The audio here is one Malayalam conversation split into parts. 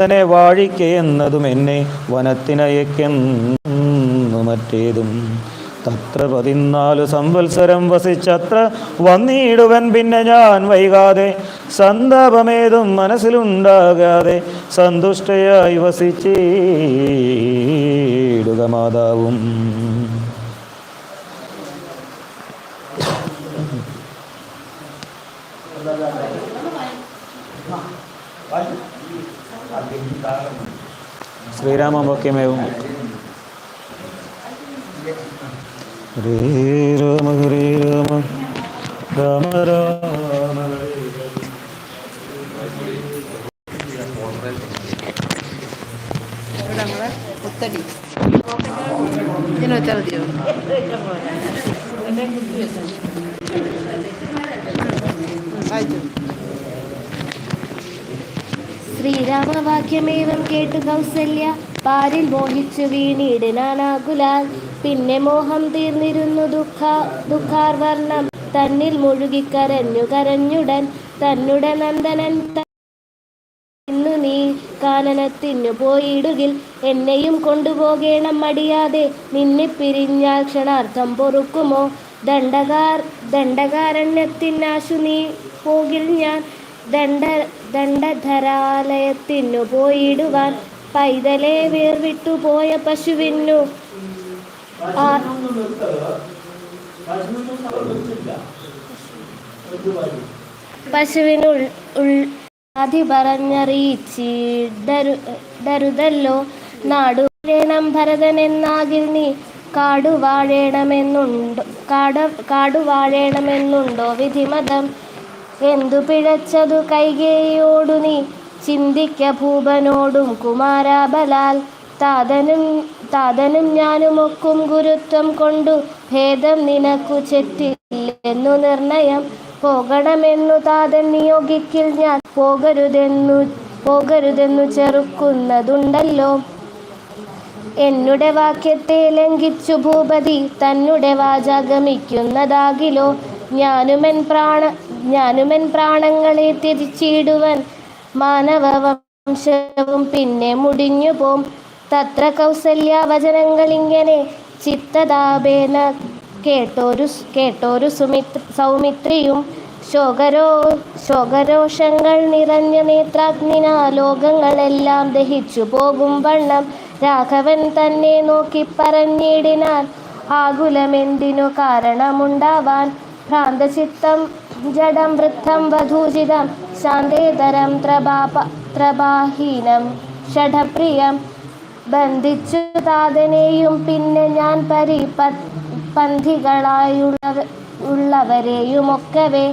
തന്നെ വാഴിക്കയെന്നതും എന്നെ വനത്തിനയക്കെന്നു മറ്റേതും. തത്ര പതിനാലു സംവത്സരം വസിച്ചത്ര വന്നിടുവൻ പിന്നെ ഞാൻ വൈകാതെ. സന്താപമേതും മനസ്സിലുണ്ടാകാതെ സന്തുഷ്ടയായി വസിച്ചേടുക മാതാവും. Sri Rama Bhakti Mevu ശ്രീരാമവാക്യമേവം കേട്ടു കൗസല്യ. പാരിൽ മോഹിച്ചു വീണിടനാകുലാൽ പിന്നെ മോഹം തീർന്നിരുന്നു ദുഃഖ ദുഃഖാർവർണം തന്നിൽ മുഴുകി കരഞ്ഞു കരഞ്ഞുടൻ. തന്നുടെ നന്ദനൻ ഇന്നു നീ കാനനത്തിനു പോയിടുകിൽ. എന്നെയും കൊണ്ടുപോകേണം മടിയാതെ. നിന്നെ പിരിഞ്ഞാൽ ക്ഷണാർത്ഥം പൊറുക്കുമോ? ദണ്ഡകാർ ദണ്ഡകാരണ്യത്തിനാശു നീ പോകിൽ ഞാൻ. ദണ്ഡ ദണ്ഡധരാലയത്തിനു പോയിടുവാൻ പൈതലെ വേർവിട്ടു പോയ പശുവിനു. പശുവിനു അതി പറഞ്ഞറിയിച്ചിടരുതല്ലോ നാടു ഭരതൻ എന്നാകിൽ നീ കാടുവാഴേണമെന്നുണ്ടോ കാട് കാട കാടു വിധിമതം? എന്തു പിഴച്ചതു കൈകേയോടു നീ? ചിന്തിക്ക ഭൂപനോടും കുമാരാബലാൽ. താതനും താതനും ഞാനുമൊക്കും ഗുരുത്വം കൊണ്ടു ഭേദം നിനക്കു ചെറ്റില്ലെന്നു നിർണയം. പോകണമെന്നു താതൻ നിയോഗിക്കിൽ ഞാൻ പോകരുതെന്നു പോകരുതെന്നു ചെറുക്കുന്നതുണ്ടല്ലോ. എന്നുടെ വാക്യത്തെ ലംഘിച്ചു ഭൂപതി തന്നുടെ വാചാഗമിക്കുന്നതാകിലോ ഞാനുമെൻ പ്രാണ ഞാനുമെൻ പ്രാണങ്ങളെ തിരിച്ചിടുവൻ മാനവവംശവും പിന്നെ മുടിഞ്ഞു പോം. തത്ര കൗസല്യ വചനങ്ങളിങ്ങനെ ചിത്തതാപേന കേട്ടോരു കേട്ടോരു സുമിത്ര സൗമിത്രിയും ശോകരോ ശോകരോഷങ്ങൾ നിറഞ്ഞ നേത്രാഗ്നിന ലോകങ്ങളെല്ലാം ദഹിച്ചു പോകും വണ്ണം. രാഘവൻ തന്നെ നോക്കി പറഞ്ഞിടിനാൽ ആകുലമെന്തിനു കാരണമുണ്ടാവാൻ? ഭ്രാന്തചിത്തം ജഡം വൃദ്ധം വധൂചിതം ശാന്തേതരം ത്രപാപ ത്രപാഹീനം ഷഠപ്രിയം. ബന്ധിച്ചു താതനെയും പിന്നെ ഞാൻ പരി പന്ഥികളായുള്ളവ ഉള്ളവരെയുമൊക്കവേ.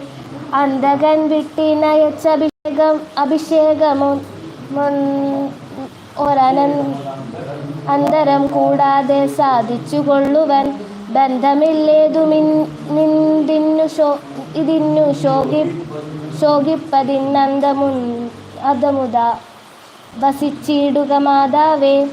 അന്ധകൻ വിട്ടിനയച്ച അഭിഷേകം അഭിഷേകമോ ഒരനന്തരം കൂടാതെ സാധിച്ചു കൊള്ളുവൻ ബന്ധമില്ലേതുമിന്നിന്നു ശോ ഇതിന്നു ശോകി ശോകിപ്പതിന്നന്തമു അതമുത വസിച്ചിടുക മാതാവേ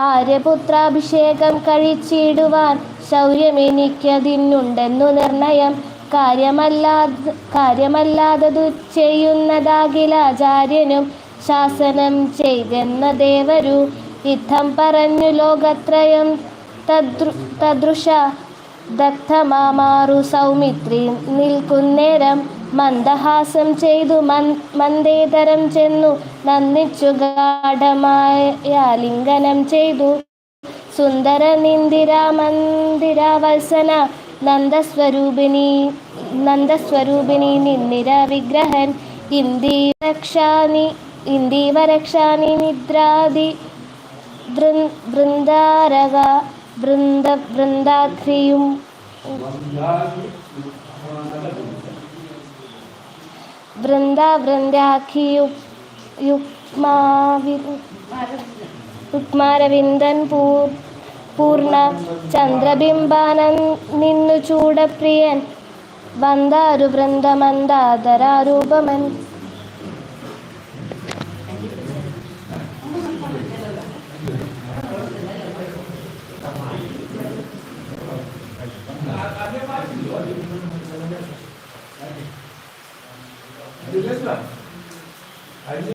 ആര്യപുത്രാഭിഷേകം കഴിച്ചിടുവാൻ ശൗര്യമെനിക്കതിനുണ്ടെന്നു നിർണയം. കാര്യമല്ലാതെ കാര്യമല്ലാതതു ചെയ്യുന്നതാകിലാചാര്യനും ശാസനം ചെയ്തെന്ന ദേവരു യുദ്ധം പറഞ്ഞു ലോകത്രയം തദൃശ ദഗ്ധമാമാറു സൗമിത്രി നിൽക്കുന്നേരം മന്ദഹാസം ചെയ്തു മന്ദേതരം ചെന്നു നന്ദിച്ചു ഗാഠമായ ലിംഗനം ചെയ്തു. സുന്ദര നിന്ദിര മന്ദിരാവത്സന നന്ദസ്വരൂപിണി നന്ദസ്വരൂപിണി നിന്നിര വിഗ്രഹൻ ഇന്ദീവരക്ഷാണി ഇന്ദീവരക്ഷാനി നിദ്രാദി വൃ- വൃന്ദാരക വൃന്ദ വൃന്ദാഖ്രിയും വൃന്ദ വൃന്ദാഖിയു പൂർ പൂർണ ചന്ദ്രബിംബാനൻ നിന്നു ചൂടപ്രിയൻ. വന്ദാരു വൃന്ദമന്ദാതരാരൂപമൻ Lütfen.